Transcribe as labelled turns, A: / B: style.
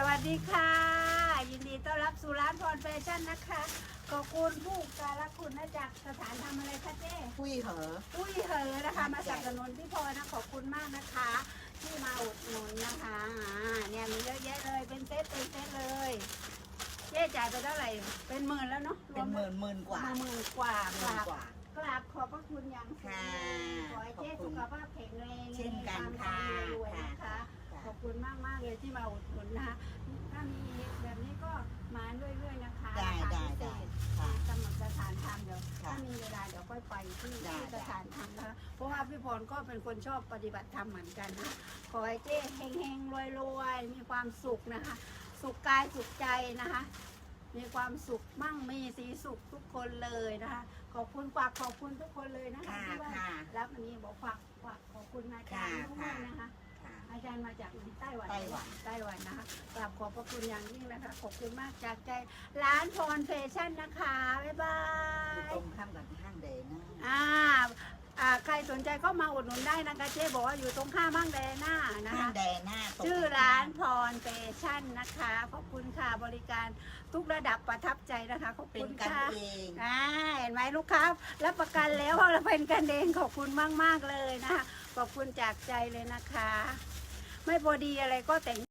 A: สวัสดีค่ะ ยินดีต้อนรับสู่ร้านพรแฟชั่นนะคะ ขอบคุณผู้การะคุณนะจากสถานทำอะไรคะเจ๊
B: คุยเหอะ
A: อุ้ยเหอนะคะ มาสนับสนุนพี่พลอยนะขอบคุณมากนะคะ ที่มาอุดหนุนนะคะอ่าเนี่ยมีเยอะแยะเลยเป็นเซตเป็นเซตเลยเจ๊จ่ายไปเท่าไหร่เป็นหมื่นแล้วเนาะร
B: เป็
A: วนม
B: หมื่นหมื่นกว่า
A: มาหมื่นกว่า
B: ห
A: ก
B: มื่น
A: ราบ
B: กว่า
A: กราบขอบพระคุณอย่างสูง
B: ค่ะ
A: ขอให้เจ๊
B: ขอบคุ
A: สุ
B: ณ
A: ขภาพแข็งแรง
B: เช่นกัน
A: มีวาม
B: ค่ะ
A: ร่ำรวยนะคะ ขอบคุณมากมากๆเลยที่มาอุดหนุนนะคะ ไปที่
B: ได้
A: ที่
B: ได้
A: สถานทำนะคะเพราะว่าพี่พรก็เป็นคนชอบปฏิบัติธรรมเหมือนกันนะขอให้เจ๊เฮงๆรวยๆมีความสุขนะคะ สุขกายสุขใจนะคะ มีความสุขมั่งมีสีสุขทุกคนเลยนะคะ ขอบคุณฝากขอบคุณทุกคนเลยนะคะ
B: ค่ะ
A: ที่ว่า
B: ค่ะ
A: รับอันนี้บอกฝากฝากขอบคุณอาจารย์ด้วย
B: ค่ะ
A: นะคะ
B: ค่ะ
A: อาจารย์มาจากไต้หวัน
B: ไต้หวัน
A: ไต้หวันนะคะกราบขอบพระคุณอย่างยิ่งนะคะ ขอบคุณมากจากใจ ร้านพรแฟชั่นนะคะ บ๊ายบา
B: อยู่
A: ย
B: ตรงข้ามกับห้างเดนนะ
A: อ่าอ่า ใครสนใจก็มาอุดหนุนได้นะคะเจ๊บอกว่าอยู่ตรงข้ามบ้างแดน่านะ
B: ห้าง
A: คะ
B: เดนหน้าตง
A: ชื่อร้านพรแฟชั่นนะคะ ขอบคุณค่ะบริการทุกระดับประทับใจนะคะขอบ
B: เป็
A: คุ
B: น
A: ณ
B: กัน
A: ค่ะ
B: เอง
A: อ่าเห็นไหมลูกค้ารับประกันแล้วว่าเราเป็นกันเองขอบคุณมาก ๆ เลยนะคะ ขอบคุณจากใจเลยนะคะ ไม่พอดีอะไรก็แต่ง